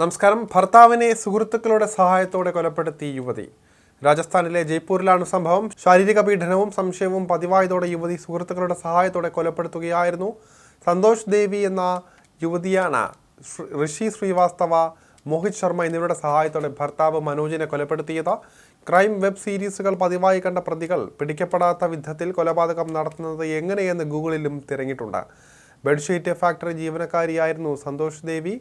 നമസ്കാരം. ഭർത്താവിനെ സുഹൃത്തുക്കളുടെ സഹായത്തോടെ കൊലപ്പെടുത്തി യുവതി. രാജസ്ഥാനിലെ ജയ്പൂരിലാണ് സംഭവം. ശാരീരിക പീഡനവും സംശയവും പതിവായതോടെ യുവതി സുഹൃത്തുക്കളുടെ സഹായത്തോടെ കൊലപ്പെടുത്തുകയായിരുന്നു. സന്തോഷ് ദേവി എന്ന യുവതിയാണ് ഋഷി ശ്രീവാസ്തവ മോഹിത് ശർമ്മ എന്നിവരുടെ സഹായത്തോടെ ഭർത്താവ് മനോജിനെ കൊലപ്പെടുത്തിയത്. ക്രൈം വെബ് സീരീസുകൾ പതിവായി കണ്ട പ്രതികൾ പിടിക്കപ്പെടാത്ത വിധത്തിൽ കൊലപാതകം നടത്തുന്നത് എങ്ങനെയെന്ന് ഗൂഗിളിലും തിരഞ്ഞിട്ടുണ്ട്. ബെഡ്ഷീറ്റ് ഫാക്ടറി ജീവനക്കാരിയായിരുന്നു സന്തോഷ് ദേവി.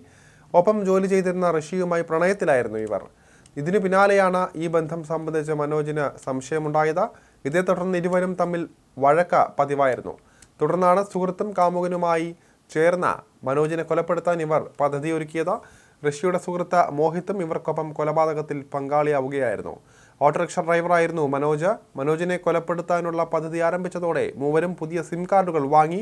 ഒപ്പം ജോലി ചെയ്തിരുന്ന ഋഷിയുമായി പ്രണയത്തിലായിരുന്നു ഇവർ. ഇതിനു പിന്നാലെയാണ് ഈ ബന്ധം സംബന്ധിച്ച് മനോജിന് സംശയമുണ്ടായത്. ഇതേ തുടർന്ന് ഇരുവരും തമ്മിൽ വഴക്ക പതിവായിരുന്നു. തുടർന്നാണ് സുഹൃത്തും കാമുകനുമായി ചേർന്ന മനോജിനെ കൊലപ്പെടുത്താൻ ഇവർ പദ്ധതിയൊരുക്കിയത്. ഋഷിയുടെ സുഹൃത്ത് മോഹിത്തും ഇവർക്കൊപ്പം കൊലപാതകത്തിൽ പങ്കാളിയാവുകയായിരുന്നു. ഓട്ടോറിക്ഷ ഡ്രൈവറായിരുന്നു മനോജ്. മനോജിനെ കൊലപ്പെടുത്താനുള്ള പദ്ധതി ആരംഭിച്ചതോടെ മൂവരും പുതിയ സിം കാർഡുകൾ വാങ്ങി.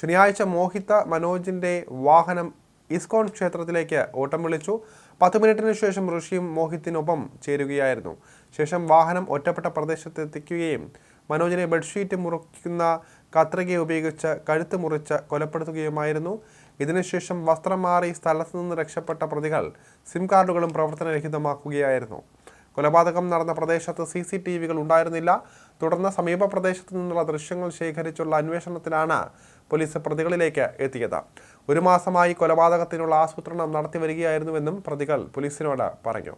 ശനിയാഴ്ച മോഹിത്ത് മനോജിന്റെ വാഹനം ഇസ്കോൺ ക്ഷേത്രത്തിലേക്ക് ഓട്ടം വിളിച്ചു. പത്ത് മിനിറ്റിന് ശേഷം ഋഷിയും മോഹിത്തിനൊപ്പം ചേരുകയായിരുന്നു. ശേഷം വാഹനം ഒറ്റപ്പെട്ട പ്രദേശത്തെത്തിക്കുകയും മനോജിനെ ബെഡ്ഷീറ്റ് മുറിക്കുന്ന കത്രിക ഉപയോഗിച്ച് കഴുത്ത് മുറിച്ച് കൊലപ്പെടുത്തുകയുമായിരുന്നു. ഇതിനുശേഷം വസ്ത്രം മാറി സ്ഥലത്തു നിന്ന് രക്ഷപ്പെട്ട പ്രതികൾ സിം കാർഡുകളും പ്രവർത്തനരഹിതമാക്കുകയായിരുന്നു. കൊലപാതകം നടന്ന പ്രദേശത്ത് സി സി ടി വികൾ ഉണ്ടായിരുന്നില്ല. തുടർന്ന് സമീപ പ്രദേശത്തു നിന്നുള്ള ദൃശ്യങ്ങൾ ശേഖരിച്ചുള്ള അന്വേഷണത്തിലാണ് പോലീസ് പ്രതികളിലേക്ക് എത്തിയത്. ഒരു മാസമായി കൊലപാതകത്തിനുള്ള ആസൂത്രണം നടത്തി വരികയായിരുന്നുവെന്നും പ്രതികൾ പോലീസിനോട് പറഞ്ഞു.